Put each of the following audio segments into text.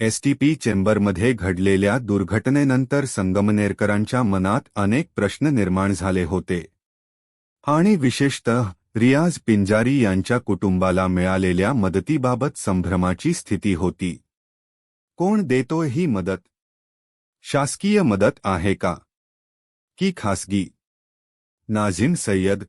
STP चेंबरमध्ये घडलेल्या दुर्घटनेनंतर संगमनेरकरांच्या मनात अनेक प्रश्न निर्माण झाले होते. आणि विशेषतः रियाज पिंजारी यांच्या कुटुंबाला मिळालेल्या मदतीबाबत संभ्रमाची स्थिती होती. कोण देतोय ही मदत? शासकीय मदत आहे का? की खासगी? नाझीम सय्यद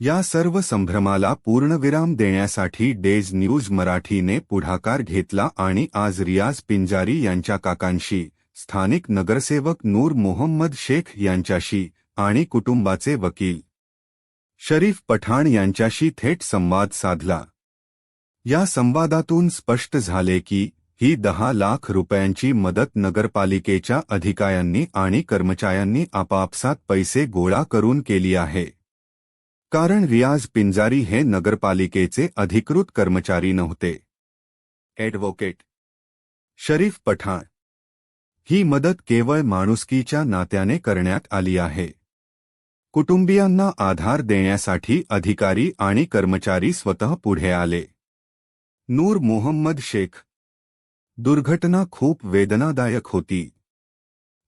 या सर्व संभ्रमाला पूर्णविराम देण्यासाठी डेज न्यूज मराठीने पुढाकार घेतला आणि आज रियाज पिंजारी यांच्या काकांशी स्थानिक नगरसेवक नूर मोहम्मद शेख यांच्याशी आणि कुटुंबाचे वकील शरीफ पठाण यांच्याशी थेट संवाद साधला. या संवादातून स्पष्ट झाले की ही दहा लाख रुपयांची मदत नगरपालिकेच्या अधिकाऱ्यांनी आणि कर्मचाऱ्यांनी आपापसात पैसे गोळा करून केली आहे. कारण रियाज पिंजारी हे नगरपालिकेचे अधिकृत कर्मचारी नव्हते. ॲडव्होकेट शरीफ पठाण. ही मदत केवळ माणुसकीच्या नात्याने करण्यात आली आहे. कुटुंबियांना आधार देण्यासाठी अधिकारी आणि कर्मचारी स्वतः पुढे आले. नूर मोहम्मद शेख. दुर्घटना खूप वेदनादायक होती.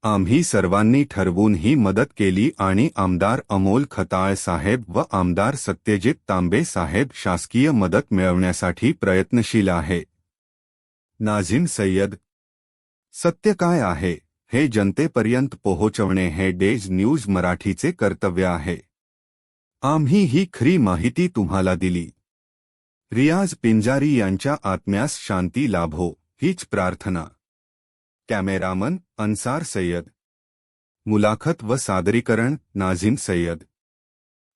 आम्ही सर्वांनी ठरवून ही मदत केली आणि आमदार अमोल खताळ साहेब व आमदार सत्यजित तांबे साहेब शासकीय मदत मिळवण्यासाठी प्रयत्नशील आहे. नाझीम सय्यद. सत्य काय आहे? हे जनतेपर्यंत पोहोचवणे हे डेज़ न्यूज़ मराठीचे कर्तव्य आहे. आम्ही ही खरी माहिती तुम्हाला दिली. रियाज पिंजारी यांच्या आत्म्यास शांती लाभो, हीच प्रार्थना. कॅमेरामन अन्सार सय्यद. मुलाखत व सादरीकरण नाझीम सय्यद.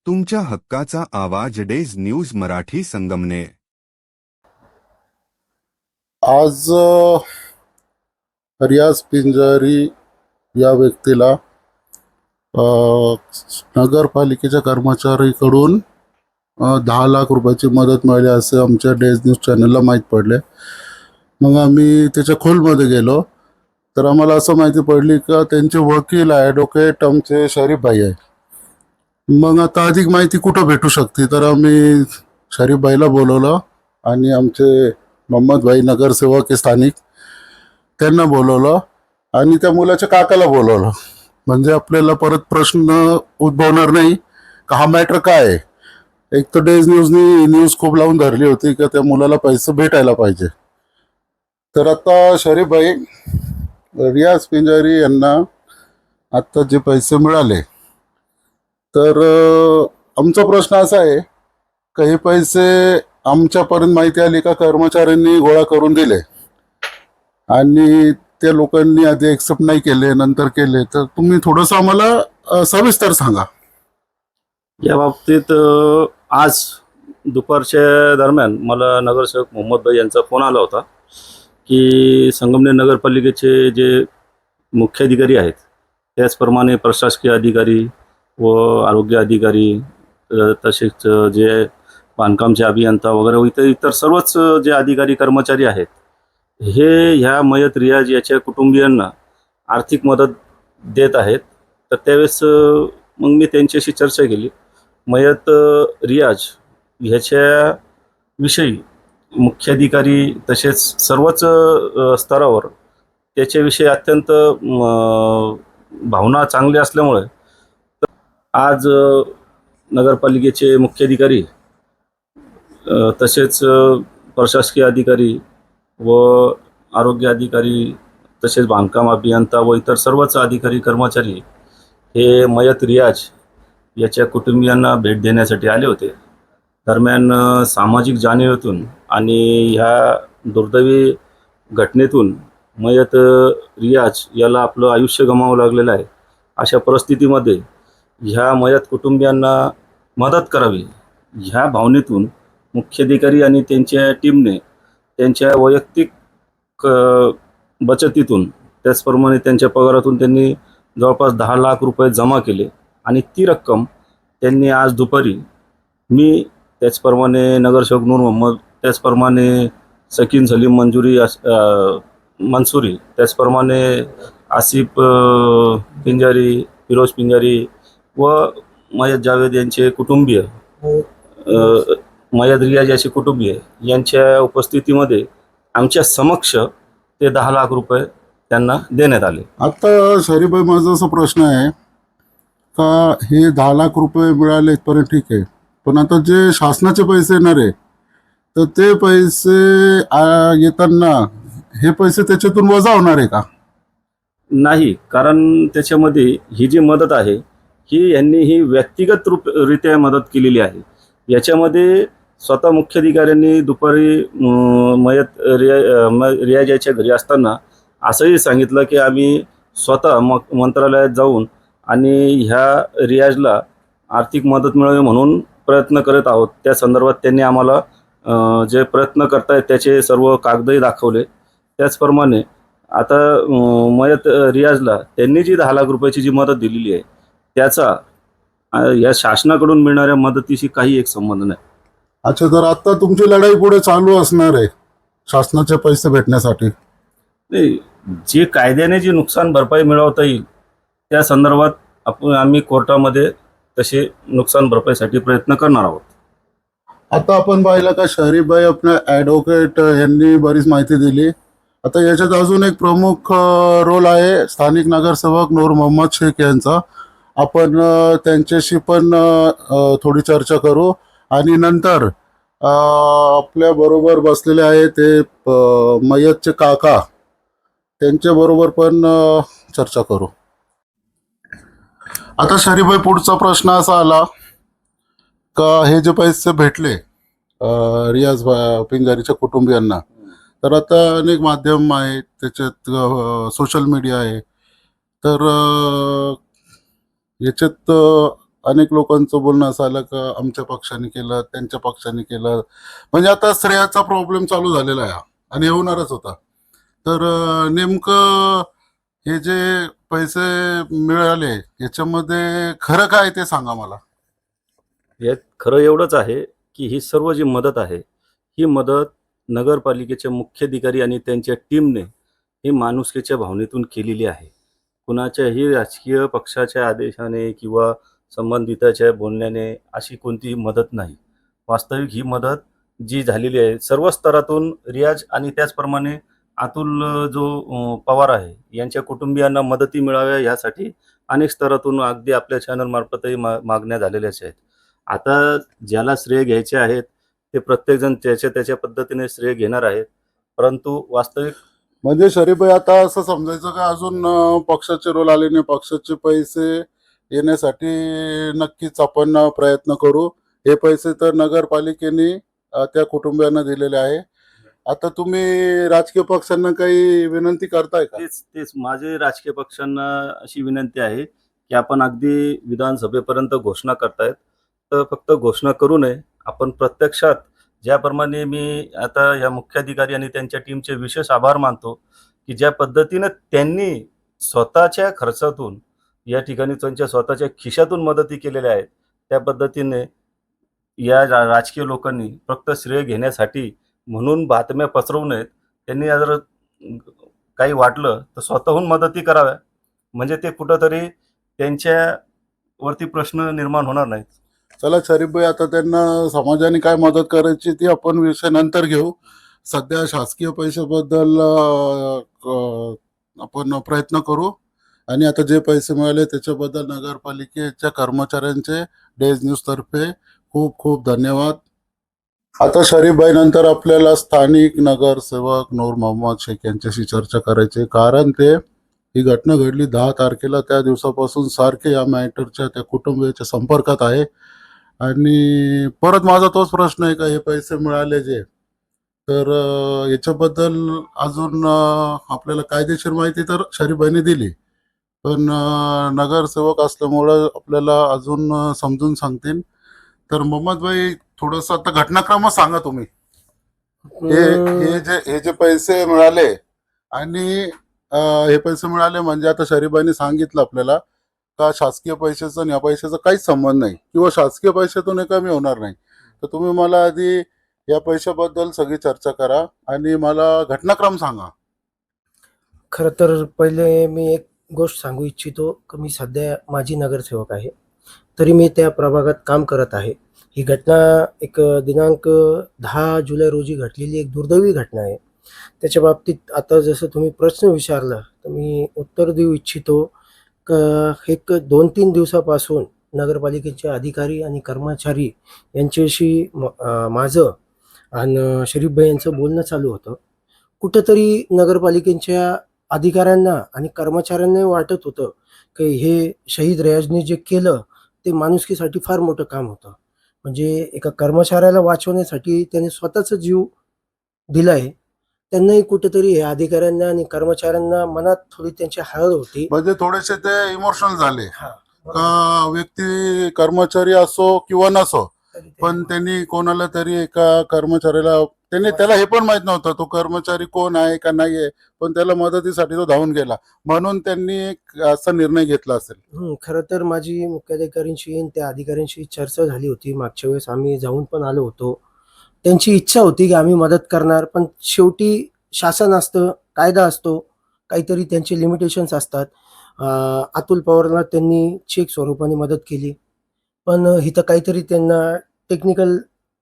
तुमच्या हक्काचा आवाज डेज न्यूज मराठी संगमने. आज रियाज पिंजारी या व्यक्तीला नगरपालिकेच्या कर्मचारीकडून दहा लाख रुपयाची मदत मिळाली असं आमच्या डेज न्यूज चॅनलला माहीत पडले मग आम्ही त्याच्या खोलमध्ये गेलो. तर आम्हाला असं माहिती पडली का त्यांचे वकील ॲडव्होकेट आमचे शरीफ भाई आहे. मग आता अधिक माहिती कुठं भेटू शकते? तर आम्ही शरीफ भाईला बोलवलं आणि आमचे मोहम्मद भाई नगरसेवक हे स्थानिक. त्यांना बोलवलं आणि त्या मुलाच्या काकाला बोलवलं. म्हणजे आपल्याला परत प्रश्न उद्भवणार नाही का हा मॅटर काय आहे? एक तर डेज न्यूजनी न्यूज खूप लावून धरली होती का त्या मुलाला पैसे भेटायला पाहिजे. तर आता शरीफ भाई रियाज पिंजारी यांना आत्ता जे पैसे मिळाले तर आमचा प्रश्न असा आहे काही हे पैसे आमच्यापर्यंत माहिती आली का कर्मचाऱ्यांनी गोळा करून दिले? आणि त्या लोकांनी आधी एक्सेप्ट नाही केले नंतर केले तर तुम्ही थोडंसं आम्हाला सविस्तर सांगा. या बाबतीत आज दुपारच्या दरम्यान मला नगरसेवक मोहम्मद भाई यांचा फोन आला होता. की संगमनेर नगरपालिकेचे जे मुख्य अधिकारी आहेत त्याचप्रमाणे प्रशासकीय अधिकारी व आरोग्य अधिकारी तसेच जे बांधकामचे अभियंता वगैरे इतर इतर सर्वच जे अधिकारी कर्मचारी आहेत हे ह्या मयत रियाज याच्या कुटुंबियांना आर्थिक मदत देत आहेत. तर त्यावेळेस मग मी त्यांच्याशी चर्चा केली. मयत रियाज ह्याच्या विषयी मुख्याधिकारी तसेच सर्वच स्तरावर त्याच्याविषयी अत्यंत भावना चांगली असल्यामुळे आज नगरपालिकेचे मुख्याधिकारी तसेच प्रशासकीय अधिकारी व आरोग्य अधिकारी तसेच बांधकाम अभियंता व इतर सर्वच अधिकारी कर्मचारी हे मयत रियाज याच्या कुटुंबियांना भेट देण्यासाठी आले होते. दरम्यान सामाजिक जाणीवेतून आणि ह्या दुर्दैवी घटनेतून मयत रियाज याला आपलं आयुष्य गमावं लागलेलं आहे. अशा परिस्थितीमध्ये ह्या मयत कुटुंबियांना मदत करावी. ह्या भावनेतून मुख्याधिकारी आणि त्यांच्या टीमने त्यांच्या वैयक्तिक बचतीतून त्याचप्रमाणे त्यांच्या पगारातून त्यांनी जवळपास दहा लाख रुपये जमा केले आणि ती रक्कम त्यांनी आज दुपारी मी त्याचप्रमाणे नगरसेवक नूर मोहम्मद त्याचप्रमाणे सकीन सलीम मंजुरी अस अ, मंसुरी त्याचप्रमाणे आसिफ पिंजारी फिरोज पिंजारी व मयत जावेद यांचे कुटुंबीय अ, मयत रियाज याचे कुटुंबीय यांच्या उपस्थितीमध्ये आमच्या समक्ष ते दहा लाख रुपये त्यांना देण्यात आले. आता शरीफभाई माझा असा प्रश्न आहे का हे दहा लाख रुपये मिळाले इथपर्यंत ठीक आहे? पण आता जे शासनाचे पैसे येणार आहे तर ते पैसे येताना हे पैसे त्याच्यातून वजा होणार आहे का? नाही कारण त्याच्यामध्ये ही जी मदत आहे ही यांनी ही व्यक्तिगत रूप रित्या मदत केलेली आहे. याच्यामध्ये स्वतः मुख्याधिकाऱ्यांनी दुपारी मयत रिया म- रियाज याच्या घरी असताना असंही सांगितलं की आम्ही स्वतः म मंत्रालयात जाऊन आणि ह्या रियाजला आर्थिक मदत मिळावी म्हणून प्रयत्न करत आहोत. त्या संदर्भात त्यांनी आम्हाला जे प्रयत्न करतायत त्याचे सर्व कागदही दाखवले. त्याचप्रमाणे आता मयत रियाजला त्यांनी जी दहा लाख रुपयाची जी मदत दिलेली आहे त्याचा या शासनाकडून मिळणाऱ्या मदतीशी काही एक संबंध नाही. अच्छा तर आता तुमची लढाई पुढे चालू असणार आहे शासनाचे पैसे भेटण्यासाठी? नाही जे कायद्याने जी नुकसान भरपाई मिळवता येईल त्या संदर्भात आपण आम्ही कोर्टामध्ये तसे नुकसान भरपाईसाठी प्रयत्न करणार आहोत. आता आपण पाहिलं का शरीफभाई आपल्या ॲडव्होकेट यांनी बरीच माहिती दिली. आता याच्यात अजून एक प्रमुख रोल आहे स्थानिक नगरसेवक नूर मोहम्मद शेख यांचा. आपण त्यांच्याशी पण थोडी चर्चा करू. आणि नंतर आपल्या बरोबर बसलेले आहे ते मयतचे काका. त्यांच्याबरोबर पण चर्चा करू. आता शरीफभाई पुढचा प्रश्न असा आला का हे जे पैसे भेटले रियाज पिंजारीच्या कुटुंबियांना तर आता अनेक माध्यम आहेत त्याच्यात सोशल मीडिया आहे. तर याच्यात अनेक लोकांचं बोलणं असं आलं का आमच्या पक्षाने केलं त्यांच्या पक्षाने केलं. म्हणजे आता श्रेयाचा प्रॉब्लेम चालू झालेला आहे आणि होणारच होता. तर नेमकं हे जे पैसे मिळाले याच्यामध्ये खरं काय ते सांगा मला. यात खरं एवढंच आहे की ही सर्व जी मदत आहे ही मदत नगरपालिकेचे मुख्याधिकारी आणि त्यांच्या टीमने ही माणुसकीच्या भावनेतून केलेली आहे. कुणाच्याही राजकीय पक्षाच्या आदेशाने किंवा संबंधिताच्या बोलण्याने अशी कोणतीही मदत नाही. वास्तविक ही मदत जी झालेली आहे सर्व स्तरातून रियाज आणि त्याचप्रमाणे अतुल जो पवार आहे यांच्या कुटुंबियांना मदती मिळाव्या यासाठी अनेक स्तरातून अगदी आपल्या चॅनलमार्फतही मा मागण्या झालेल्याच आहेत. आता ज्याला श्रेय घ्यायचे आहेत ते प्रत्येकजण त्याच्या त्याच्या पद्धतीने श्रेय घेणार आहेत. परंतु वास्तविक म्हणजे शरीफभाई आता असं समजायचं का अजून पक्षाचे रोल आले नाही. पक्षाचे पैसे येण्यासाठी नक्कीच आपण प्रयत्न करू. हे पैसे तर नगरपालिकेने त्या कुटुंबियांना दिलेले आहे. आता तुम्ही राजकीय पक्षांना काही विनंती करताय का? तेच तेच. माझे राजकीय पक्षांना अशी विनंती आहे की आपण अगदी विधानसभेपर्यंत घोषणा करतायत. तर फक्त घोषणा करू नये. आपण प्रत्यक्षात ज्याप्रमाणे मी आता या मुख्याधिकारी आणि त्यांच्या टीमचे विशेष आभार मानतो की ज्या पद्धतीनं त्यांनी स्वतःच्या खर्चातून या ठिकाणी त्यांच्या स्वतःच्या खिशातून मदती केलेल्या आहेत त्या पद्धतीने या राजकीय लोकांनी फक्त श्रेय घेण्यासाठी म्हणून बातम्या पसरवू नयेत. त्यांनी जर काही वाटलं तर स्वतःहून मदती कराव्या. म्हणजे ते कुठंतरी त्यांच्यावरती प्रश्न निर्माण होणार नाहीत. चला शरीफभाई आता त्यांना समाजाने काय मदत करायची ती आपण विषय नंतर घेऊ. सध्या शासकीय पैशाबद्दल आपण प्रयत्न करू. आणि आता जे पैसे मिळाले त्याच्याबद्दल नगरपालिकेच्या कर्मचाऱ्यांचे डेज न्यूज तर्फे खूप खूप धन्यवाद. आता शरीफभाई नंतर आपल्याला स्थानिक नगरसेवक नूर मोहम्मद शेख यांच्याशी चर्चा करायची आहे. कारण ते ही घटना घडली दहा तारखेला त्या दिवसापासून सारखे या मॅटरच्या त्या कुटुंबियाच्या संपर्कात आहे. आणि परत माझा तोच प्रश्न आहे का हे पैसे मिळाले जे? तर याच्याबद्दल अजून आपल्याला कायदेशीर माहिती तर शरीफभाईने दिली. पण नगरसेवक असल्यामुळं आपल्याला अजून समजून सांगतील. तर मोहम्मदभाई थोडंसं आता घटनाक्रमच सांगा तुम्ही. हे हे जे हे जे पैसे मिळाले आणि अं, हे पैसे मिळाले म्हणजे आता शरीफभाईने सांगितलं आपल्याला का शासकीय पैशाचा आणि या पैशाचा काहीच संबंध नाही. किंवा शासकीय पैशातून हे कमी होणार नाही. तर तुम्ही मला आधी या पैशाबद्दल सगळी चर्चा करा आणि मला घटनाक्रम सांगा. खरं तर पहिले मी एक गोष्ट सांगू इच्छितो की मी सध्या माजी नगरसेवक आहे. तरी मी त्या प्रभागात काम करत आहे. ही घटना एक दिनांक दहा जुलै रोजी घडलेली एक दुर्दैवी घटना आहे. त्याच्या बाबतीत आता जसं तुम्ही प्रश्न विचारला तर मी उत्तर देऊ इच्छितो क एक दोन तीन दिवसापासून नगरपालिकेचे अधिकारी आणि कर्मचारी यांच्याशी म- माझं आणि शरीफभाई यांचं बोलणं चालू होतं. कुठंतरी नगरपालिकेच्या अधिकाऱ्यांना आणि कर्मचाऱ्यांना वाटत होतं की हे शहीद रियाजने जे केलं ते माणुसकीसाठी फार मोठं काम होतं. म्हणजे एका कर्मचाऱ्याला वाचवण्यासाठी त्याने स्वतःचा जीव दिलाय. त्यांनाही कुठेतरी हे अधिकाऱ्यांना आणि कर्मचाऱ्यांना मनात थोडी त्यांची हळद होती. म्हणजे थोडेसे ते इमोशनल झाले. का व्यक्ती कर्मचारी असो किंवा नसो पण त्यांनी कोणाला तरी एका कर्मचाऱ्याला त्यांनी त्याला हे पण माहीत नव्हतं तो कर्मचारी कोण आहे का नाही आहे पण त्याला मदतीसाठी तो धावून गेला. म्हणून त्यांनी एक असा निर्णय घेतला असेल. हं, खरं तर माझी मुख्याधिकाऱ्यांशी आणि त्या अधिकाऱ्यांशी चर्चा झाली होती. मागच्या वेळेस आम्ही जाऊन पण आलो होतो. त्यांची इच्छा होती की आम्ही मदत करणार पण शेवटी शासन असतं कायदा असतो काहीतरी त्यांचे लिमिटेशन्स असतात. अं, अतुल पवारला त्यांनी चेक स्वरूपाने मदत केली. पण इथं काहीतरी त्यांना टेक्निकल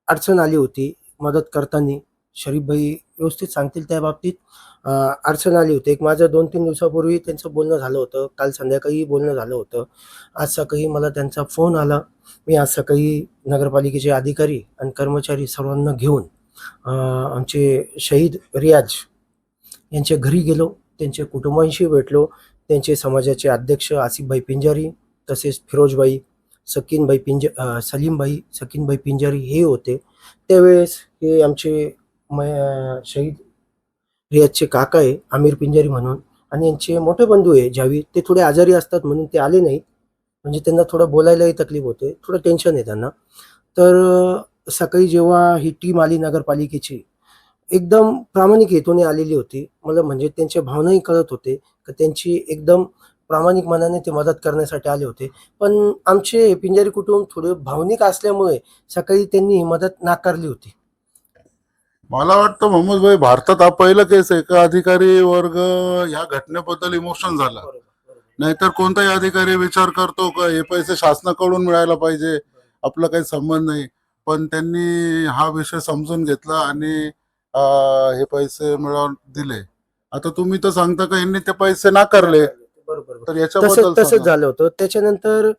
अडचण आली होती मदत करताना. शरीफभाई व्यवस्थित सांगतील त्या बाबतीत. अडचण आली होती. एक माझं दोन तीन दिवसापूर्वी त्यांचं बोलणं झालं होतं. काल संध्याकाळी बोलणं झालं होतं. आज सकाळी मला त्यांचा फोन आला. मी आज सकाळी नगरपालिकेचे अधिकारी आणि कर्मचारी सर्वांना घेऊन आमचे शहीद रियाज यांच्या घरी गेलो. त्यांच्या कुटुंबांशी भेटलो. त्यांचे समाजाचे अध्यक्ष आसिफभाई पिंजारी तसेच फिरोजबाई सकीनबाई पिंज सलीमबाई सकीनबाई पिंजारी हे होते. त्यावेळेस हे आमचे म- शहीद रियाजचे काका आहे आमिर पिंजारी म्हणून. आणि यांचे मोठे बंधू आहे जावी ते थोडे आजारी असतात म्हणून ते आले नाहीत. म्हणजे त्यांना थोडं बोलायलाही तकलीफ होते थोडं टेन्शन आहे त्यांना. तर सकाळी जेव्हा ही टीम आली नगरपालिकेची एकदम प्रामाणिक हेतूने आलेली होती. मला म्हणजे त्यांच्या भावनाही कळत होते. का त्यांची एकदम प्रामाणिक मनाने ते मदत करण्यासाठी आले होते. पण आमचे पिंजारी कुटुंब थोडे भावनिक असल्यामुळे सकाळी त्यांनी मदत नाकारली होती. मला वाटतं मोहम्मद भाई भारतात हा पहिला केस आहे का? अधिकारी वर्ग या घटनेबद्दल इमोशनल झाला. नाहीतर कोणताही अधिकारी विचार करतो का हे पैसे शासनाकडून मिळायला पाहिजे आपला काही संबंध नाही. पण त्यांनी हा विषय समजून घेतला आणि हे पैसे मिळवून दिले. आता तुम्ही तर सांगता का यांनी ते पैसे नाकारले? बरोबर. तर याच्याबद्दल तसंच सांगा. झालं होतं. त्याच्यानंतर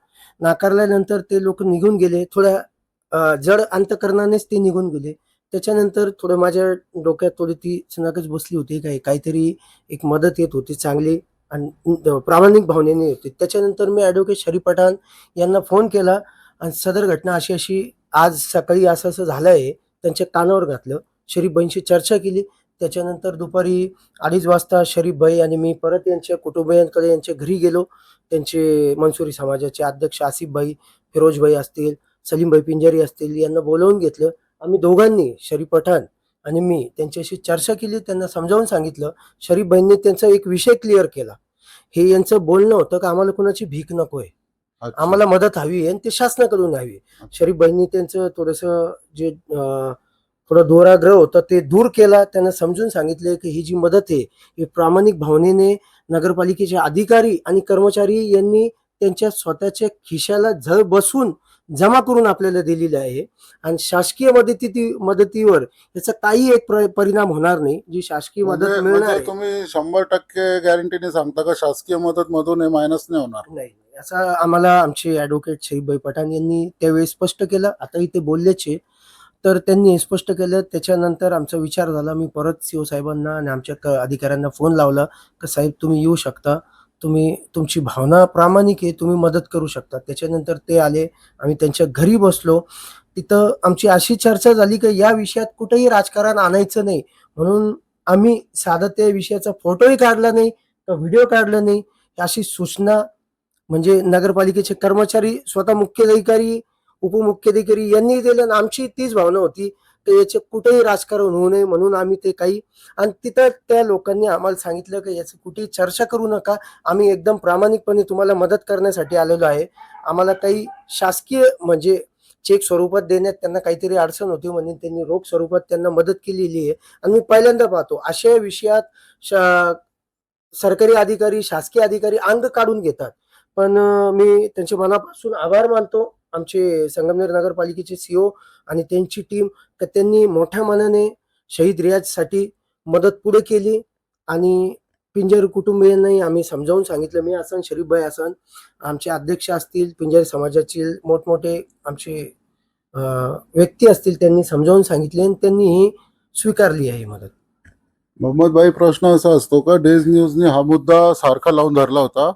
नाकारल्यानंतर ते लोक निघून गेले. थोड्या अं, जड अंतकरणानेच ते निघून गेले. त्याच्यानंतर थोडं माझ्या डोक्यात थोडी ती चनाकच बसली होती. काय काहीतरी एक मदत येत होती चांगली आणि प्रामाणिक भावनेने होती. त्याच्यानंतर मी ॲडव्होकेट शरीफ पठाण यांना फोन केला आणि सदर घटना अशी अशी आज सकाळी असं असं झालं आहे त्यांच्या कानावर घातलं. शरीफबाईंशी चर्चा केली. त्याच्यानंतर दुपारी अडीच वाजता शरीफभाई आणि मी परत यांच्या कुटुंबियांकडे यांच्या घरी गेलो. त्यांचे मनसुरी समाजाचे अध्यक्ष आसिफभाई फिरोजभाई असतील सलीमभाई पिंजारी असतील यांना बोलवून घेतलं. आम्ही दोघांनी शरीफ पठाण आणि मी त्यांच्याशी चर्चा केली त्यांना समजावून सांगितलं. शरीफभाईंनी त्यांचा एक विषय क्लिअर केला. हे यांचं बोलणं होतं की आम्हाला कुणाची भीक नकोय. अच्छा. आम्हाला मदत हवी आहे आणि ते शासनाकडून हवी आहे. शरीफबाईंनी त्यांचं थोडंसं जे थोडं दोराग्रह होता ते दूर केला. त्यांना समजून सांगितले की ही जी मदत आहे ही प्रामाणिक भावनेने नगरपालिकेचे अधिकारी आणि कर्मचारी यांनी त्यांच्या स्वतःच्या खिशाला झळ बसून जमा करून आपल्याला दिलेली आहे. आणि शासकीय मदती मदतीवर याचा काही एक प्र- परिणाम होणार नाही. जी शासकीय मदत म्हणजे मिळणार म्हणजे तुम्ही शंभर टक्के गॅरंटीने सांगता का शासकीय मदत मधून हे मायनस नाही होणार? नाही. असं आम्हाला आमचे ॲडव्होकेट शहीबाई पठाण यांनी त्यावेळी स्पष्ट केलं. आताही ते बोललेचे तर त्यांनी स्पष्ट केलं. त्याच्यानंतर आमचा विचार झाला. मी परत सीओ साहेबांना आणि आमच्या क- अधिकाऱ्यांना फोन लावला का साहेब तुम्ही येऊ शकता. तुम्ही तुमची भावना प्रामाणिक आहे. तुम्ही मदत करू शकता. त्याच्यानंतर ते आले. आम्ही त्यांच्या घरी बसलो. तिथं आमची अशी चर्चा झाली की या विषयात कुठेही राजकारण आणायचं नाही. म्हणून आम्ही साधा त्या विषयाचा फोटोही काढला नाही तर व्हिडिओ काढला नाही. अशी सूचना म्हणजे नगरपालिकेचे कर्मचारी स्वतः मुख्य अधिकारी उपमुख्याधिकारी यांनी दिलं आणि आमची तीच भावना होती की याचे कुठेही राजकारण होऊ नये म्हणून आम्ही ते काही आणि तिथं त्या लोकांनी आम्हाला सांगितलं की याची कुठेही चर्चा करू नका. आम्ही एकदम प्रामाणिकपणे तुम्हाला मदत करण्यासाठी आलेलो आहे. आम्हाला काही शासकीय म्हणजे चेक स्वरूपात देण्यात त्यांना काहीतरी अडचण होती म्हणून त्यांनी रोख स्वरूपात त्यांना मदत केलेली आहे. आणि मी पहिल्यांदा पाहतो अशा विषयात शा- सरकारी अधिकारी शासकीय अधिकारी अंग काढून घेतात. पण मी त्यांचे मनापासून आभार मानतो. आमचे संगमनेर नगरपालिकेचे सीओ आणि त्यांची टीम तर त्यांनी मोठ्या मनाने शहीद रियाजसाठी मदत पुढे केली आणि पिंजर कुटुंबियांनाही आम्ही समजावून सांगितलं. मी असन शरीफभाई असन आमचे अध्यक्ष असतील पिंजर समाजातील मोठमोठे आमचे व्यक्ती असतील त्यांनी समजावून सांगितले आणि त्यांनी ही स्वीकारली आहे ही मदत. मोहम्मद भाई प्रश्न असा असतो का? डेज न्यूजने हा मुद्दा सारखा लावून धरला होता.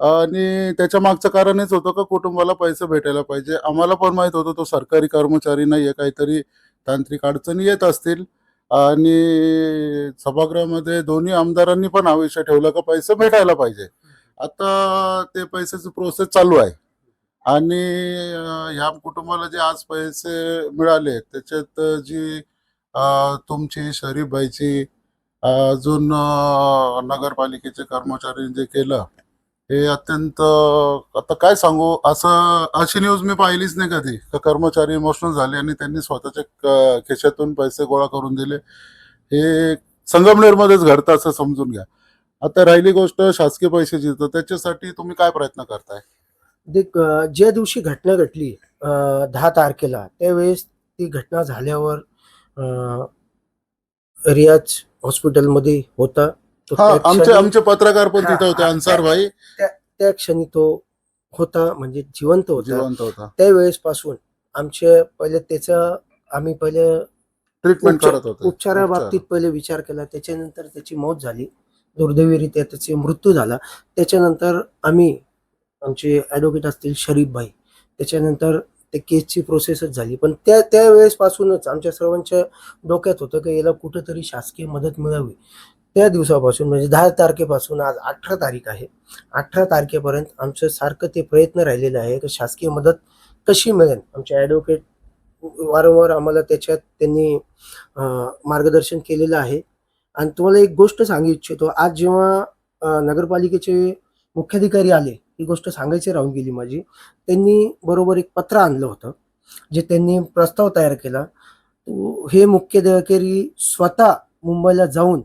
आणि त्याच्या मागचं कारणच होतं का कुटुंबाला पैसे भेटायला पाहिजे. आम्हाला पण माहीत होतं तो सरकारी कर्मचारी नाहीये काहीतरी तांत्रिक अडचणी येत असतील. आणि सभागृहामध्ये दोन्ही आमदारांनी पण हा विषय ठेवला का पैसे भेटायला पाहिजे. आता ते पैशाची प्रोसेस चालू आहे. आणि ह्या कुटुंबाला जे आज पैसे मिळाले त्याच्यात जी तुमची शरीफबाईची अजून नगरपालिकेचे कर्मचारी जे केलं हे अत्यंत आता काय सांगू? असं अशी न्यूज मी पाहिलीच नाही कधी. का कर्मचारी इमोशनल झाले आणि त्यांनी स्वतःच्या खिशातून पैसे गोळा करून दिले. हे संगमनेरमध्येच घडतं असं समजून घ्या. आता राहिली गोष्ट शासकीय पैशाची तर त्याच्यासाठी तुम्ही काय प्रयत्न करताय? देख ज्या दिवशी घटना घडली दहा तारखेला त्यावेळेस ती घटना झाल्यावर रियाज हॉस्पिटलमध्ये होता. हा त्या आमचे क्षणी- आमचे पत्रकार पण हा, तिथे होते हा. अन्सार भाई. त्या क्षणी तो होता म्हणजे जिवंत होता. जिवंत होता. त्यावेळेस पासून आमचे पहिले त्याचं आम्ही पहिले ट्रीटमेंट उपचार- करत होते. उपचाराबाबतीत पहिले विचार केला. त्याच्यानंतर त्याची मौत झाली. दुर्दैवीरित्या त्याचे मृत्यू झाला. त्याच्यानंतर आम्ही आमचे ॲडव्होकेट असतील शरीफभाई त्याच्यानंतर ते केसची प्रोसेसच झाली. पण त्या त्यावेळेसपासूनच आमच्या सर्वांच्या डोक्यात होतं की याला कुठंतरी शासकीय मदत मिळावी. त्या दिवसापासून म्हणजे दहा तारखेपासून आज अठरा तारीख आहे. अठरा तारखेपर्यंत आमचं सारखं ते प्रयत्न राहिलेलं आहे. की शासकीय मदत कशी मिळेल? आमचे ॲडव्होकेट वारंवार आम्हाला त्याच्यात त्यांनी मार्गदर्शन केलेलं आहे. आणि तुम्हाला एक गोष्ट सांगू इच्छितो आज जेव्हा नगरपालिकेचे मुख्याधिकारी आले ही गोष्ट सांगायची राहून गेली माझी त्यांनी बरोबर एक पत्र आणलं होतं जे त्यांनी प्रस्ताव तयार केला. तो हे मुख्याधिकारी स्वतः मुंबईला जाऊन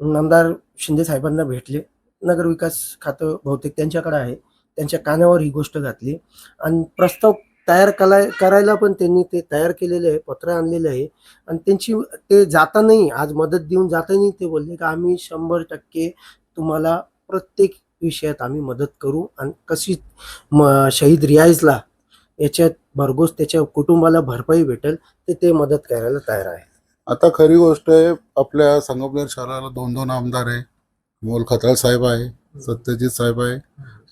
आमदार शिंदे साहेबांना भेटले. नगरविकास खातं बहुतेक त्यांच्याकडे आहे. त्यांच्या कानावर ही गोष्ट घातली. आणि प्रस्ताव तयार कलाय करायला पण त्यांनी ते तयार केलेले आहे पत्र आणलेलं आहे. आणि त्यांची ते जातानाही आज मदत देऊन जातानाही ते बोलले की आम्ही शंभर टक्के तुम्हाला प्रत्येक विषयात आम्ही मदत करू. आणि कशी म शहीद रियाजला याच्यात भरघोस त्याच्या कुटुंबाला भरपाई भेटेल ते ते मदत करायला तयार आहे आता खरी गोष्ट आहे आपल्या संगमनेर शहराला दोन दोन आमदार आहे. मोल खताळ साहेब आहे सत्यजित साहेब आहे.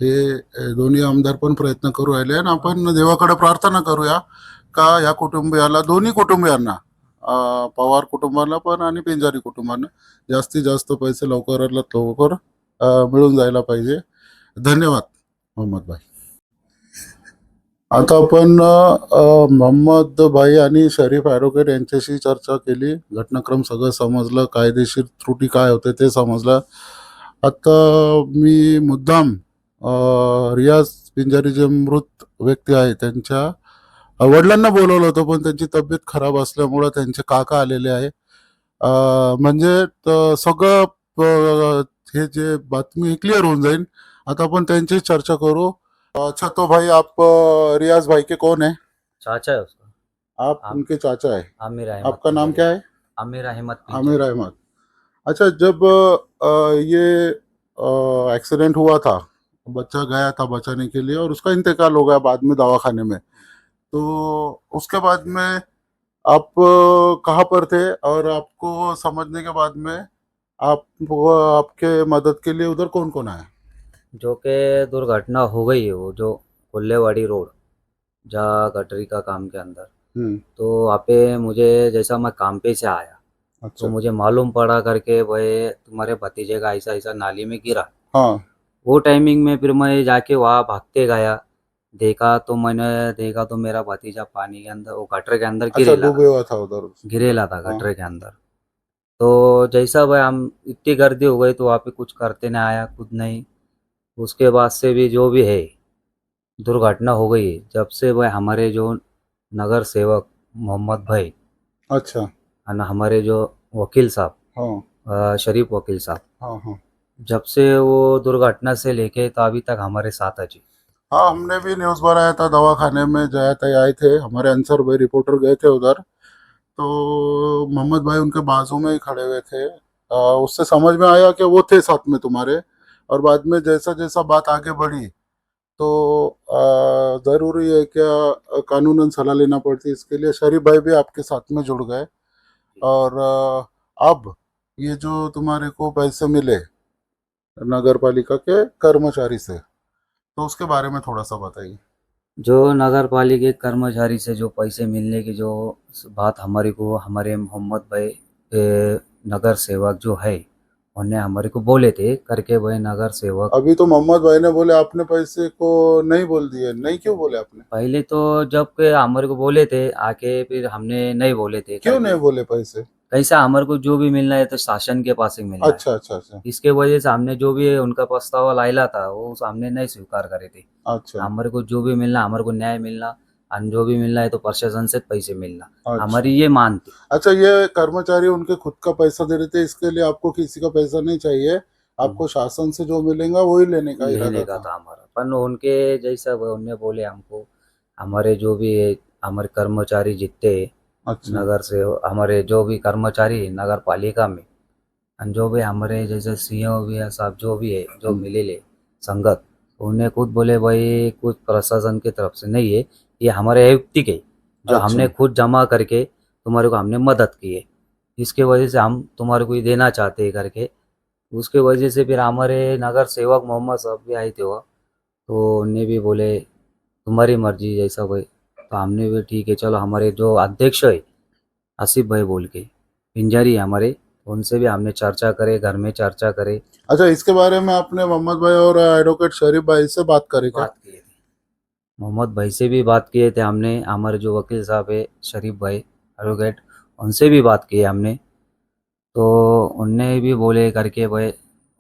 हे दोन्ही आमदार पण प्रयत्न करू राहिले आणि आपण देवाकडे प्रार्थना करूया का या कुटुंबियाला दोन्ही कुटुंबियांना पवार कुटुंबाला पण आणि पिंजारी कुटुंबांना जास्तीत जास्त पैसे लवकरात लवकर मिळून जायला पाहिजे. धन्यवाद मोहम्मद भाई आता आपण अ, मोहम्मद भाई आणि शरीफ ॲडव्होकेट यांच्याशी चर्चा केली. घटनाक्रम सगळं समजलं. कायदेशीर त्रुटी काय होते ते समजलं. आता मी मुद्दाम अ, रियाज पिंजारी जे मृत व्यक्ती आहे त्यांच्या वडिलांना बोलवलं होतं पण त्यांची तब्येत खराब असल्यामुळं त्यांचे काका आलेले आहे. अ, म्हणजे त- सगळं अ, हे जे बातमी क्लिअर होऊन जाईल. आता आपण त्यांची चर्चा करू. अच्छा तो भाई आप रियाज भाई के कौन है? चाचा है उसका। आप आप- उनके चाचा है? आमिर अहमद। आपका नाम क्या है? आमिर अहमद आमिर अहमद। अच्छा जब ये एक्सीडेंट हुआ था बच्चा गया था बचाने के लिए और उसका इंतकाल हो गया बाद में दवाखाने में तो उसके बाद में आप कहाँ पर थे और आपको समझने के बाद में आप आपके मदद के लिए उधर कौन कौन आया? जो कि दुर्घटना हो गई है वो जो कोल्लेवाड़ी रोड जहाँ गटरी का काम के अंदर। हम्म। तो वहाँ पे मुझे जैसा मैं काम पे से आया तो अच्छा। मुझे मालूम पड़ा करके भाई तुम्हारे भतीजे का ऐसा ऐसा नाली में गिरा। हाँ। वो टाइमिंग में फिर मैं जाके वहाँ भागते गया। देखा तो मैंने देखा तो मेरा भतीजा पानी के अंदर वो गटर के अंदर अच्छा गिरेला डूबे हुआ था उधर। गिरेला था हाँ। गटर के अंदर। तो जैसा भाई हम इतनी गर्दी हो गई तो वहाँ पे कुछ करते नहीं आया कुछ नहीं। उसके बाद से भी जो भी है दुर्घटना हो गई जब से वह हमारे जो नगर सेवक मोहम्मद भाई अच्छा। और हमारे जो वकील साहब हाँ। शरीफ वकील साहब हाँ हाँ। जब से वो दुर्घटना से लेके तो अभी तक हमारे साथ है जी। हाँ हमने भी न्यूज़ बनाया था दवा खाने में जया तय आए थे हमारे अंसर भाई रिपोर्टर गए थे उधर तो मोहम्मद भाई उनके बाजू में ही खड़े हुए थे। आ, उससे समझ में आया कि वो थे साथ में तुम्हारे और बाद में जैसा जैसा बात आगे बढ़ी तो ज़रूरी है क्या कानूनन सलाह लेना पड़ती इसके लिए। शरीफ भाई भी आपके साथ में जुड़ गए और अब ये जो तुम्हारे को पैसे मिले नगर पालिका के कर्मचारी से तो उसके बारे में थोड़ा सा बताइए। जो नगर पालिका के कर्मचारी से जो पैसे मिलने की जो बात हमारे को, हमारे मोहम्मद भाई नगर सेवक जो है उन्हें हमारे को बोले थे करके वही नगर सेवक। अभी तो मोहम्मद भाई ने बोले आपने पैसे को नहीं बोल दिए। नहीं क्यों बोले आपने? पहले तो जब के हमारे को बोले थे आके फिर हमने नहीं बोले थे। क्यों नहीं बोले पैसे? कैसा हमारे को जो भी मिलना है तो शासन के पास ही मिलना है। अच्छा अच्छा अच्छा। इसके वजह से हमने जो भी उनका प्रस्ताव लाइला था वो हमने नहीं स्वीकार करे थे। अच्छा। हमारे को जो भी मिलना हमारे को न्याय मिलना और जो भी मिलना है तो प्रशासन से पैसे मिलना अच्छा। हमारी ये मान थी अच्छा ये कर्मचारी उनके खुद का पैसा दे रहे थे इसके लिए आपको किसी का पैसा नहीं चाहिए आपको शासन से जो मिलेगा वही लेने का। लेने का था हमारा पर उनके जैसा वो उन्हें बोले हमको हमारे जो भी हमारे कर्मचारी जितने अच्छा नगर से हमारे जो भी कर्मचारी है नगर पालिका में जो भी हमारे जैसे सीओ भी है साहब जो भी है जो हम्म। मिले ले संगत उन्हें खुद बोले भाई कुछ प्रशासन की तरफ़ से नहीं है ये हमारे आयुक्तिक है जो अच्छा। हमने खुद जमा करके तुम्हारे को हमने मदद की है। इसके वजह से हम तुम्हारे को ये देना चाहते हैं करके। उसके वजह से फिर हमारे नगर सेवक मोहम्मद साहब भी आए थे वहाँ तो उन्हें भी बोले तुम्हारी मर्ज़ी जैसा भाई तो हमने भी ठीक है चलो हमारे जो अध्यक्ष है आसिफ भाई बोल के पिंजारी हमारे उनसे भी हमने चर्चा करे घर में चर्चा करे। अच्छा इसके बारे में आपने मोहम्मद भाई और एडवोकेट शरीफ भाई से बात करी बात थे मोहम्मद भाई से भी बात किए थे हमने हमारे जो वकील साहब है शरीफ भाई एडवोकेट उनसे भी बात की है हमने। तो उनने भी बोले करके भाई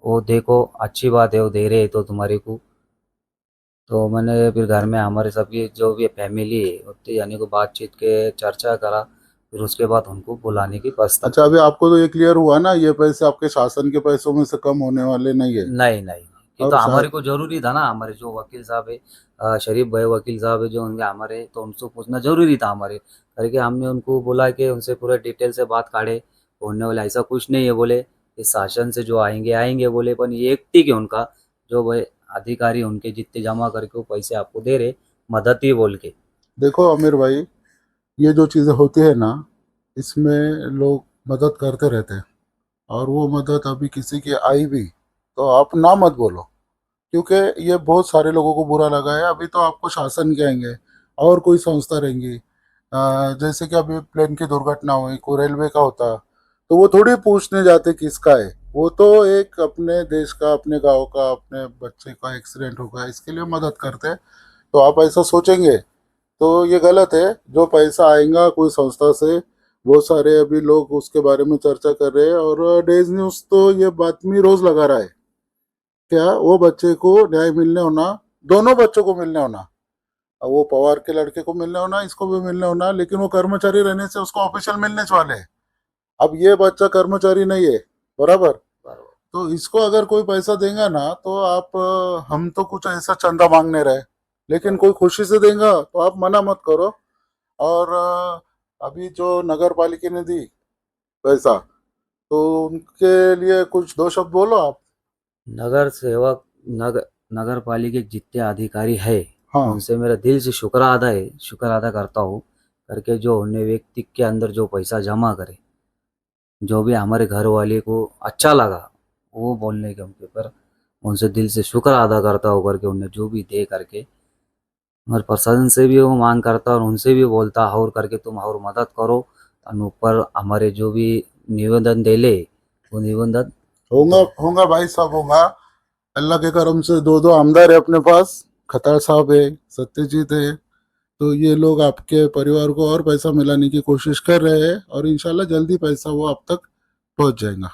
वो देखो अच्छी बात है वो दे रहे तो तुम्हारे को। तो मैंने फिर घर में हमारे सबकी जो भी फैमिली है उतनी यानी को बातचीत के चर्चा करा फिर उसके बाद उनको बुलाने की प्रस्ताव अच्छा अभी आपको तो ये क्लियर हुआ ना ये पैसे आपके शासन के पैसों में से कम होने वाले नहीं है? नहीं नहीं। ये तो हमारे को ज़रूरी था ना हमारे जो वकील साहब है शरीफ भाई वकील साहब है जो उनके हमारे तो उनसे पूछना ज़रूरी था हमारे। करके हमने उनको बोला कि उनसे पूरे डिटेल से बात काढ़े बोलने वाले ऐसा कुछ नहीं है बोले इस शासन से जो आएँगे आएँगे बोले पर ये एक ठीक है उनका जो भाई अधिकारी उनके जितने जमा करके वो पैसे आपको दे रहे मदद ही बोल के। देखो अमीर भाई ये जो चीज़ें होती है ना इसमें लोग मदद करते रहते हैं और वो मदद अभी किसी की आई भी तो आप ना मत बोलो, क्योंकि ये बहुत सारे लोगों को बुरा लगा है। अभी तो आपको शासन कहेंगे और कोई संस्था रहेंगी। जैसे कि अभी प्लेन की दुर्घटना हुई कोई रेलवे का होता तो वो थोड़ी पूछने जाते किसका है। वो तो एक अपने देश का, अपने गाँव का, अपने बच्चे का एक्सीडेंट होगा इसके लिए मदद करते हैं। तो आप ऐसा सोचेंगे? तो ये गलत है। जो पैसा आएगा कोई संस्था से, वो सारे अभी लोग उसके बारे में चर्चा कर रहे हैं और डेज़ न्यूज़ तो ये बातमी रोज लगा रहा है। क्या वो बच्चे को न्याय मिलने होना दोनों बच्चों को मिलने होना। अब वो पवार के लड़के को मिलने होना इसको भी मिलने होना लेकिन वो कर्मचारी रहने से उसको ऑफिशियल मिलने वाले हैं। अब ये बच्चा कर्मचारी नहीं है बराबर? तो इसको अगर कोई पैसा देगा ना तो आप हम तो कुछ ऐसा चंदा मांगने रहे लेकिन कोई खुशी से देगा तो आप मना मत करो। और अभी जो नगर पालिका ने दी पैसा तो उनके लिए कुछ दो शब्द बोलो आप। नगर सेवक नगर नगर पालिके जितने अधिकारी है हाँ। उनसे मेरा दिल से शुक्र अदा है शुक्र अदा करता हूँ करके जो उन्हें व्यक्ति के अंदर जो पैसा जमा करे जो भी हमारे घर वाले को अच्छा लगा वो बोलने के उनके पर उनसे दिल से शुक्र अदा करता हूँ करके उन्हें जो भी दे करके और प्रशासन से भी वो मांग करता और उनसे भी बोलता और करके तुम और मदद करो ऊपर हमारे जो भी निवेदन दे ले वो निवेदन होगा होगा भाई साहब, होगा। अल्लाह के करम से दो दो आमदार है अपने पास। खतार साहब है, सत्यजीत है। तो ये लोग आपके परिवार को और पैसा मिलाने की कोशिश कर रहे हैं और इंशाल्लाह जल्दी पैसा वो आप तक पहुँच जाएगा।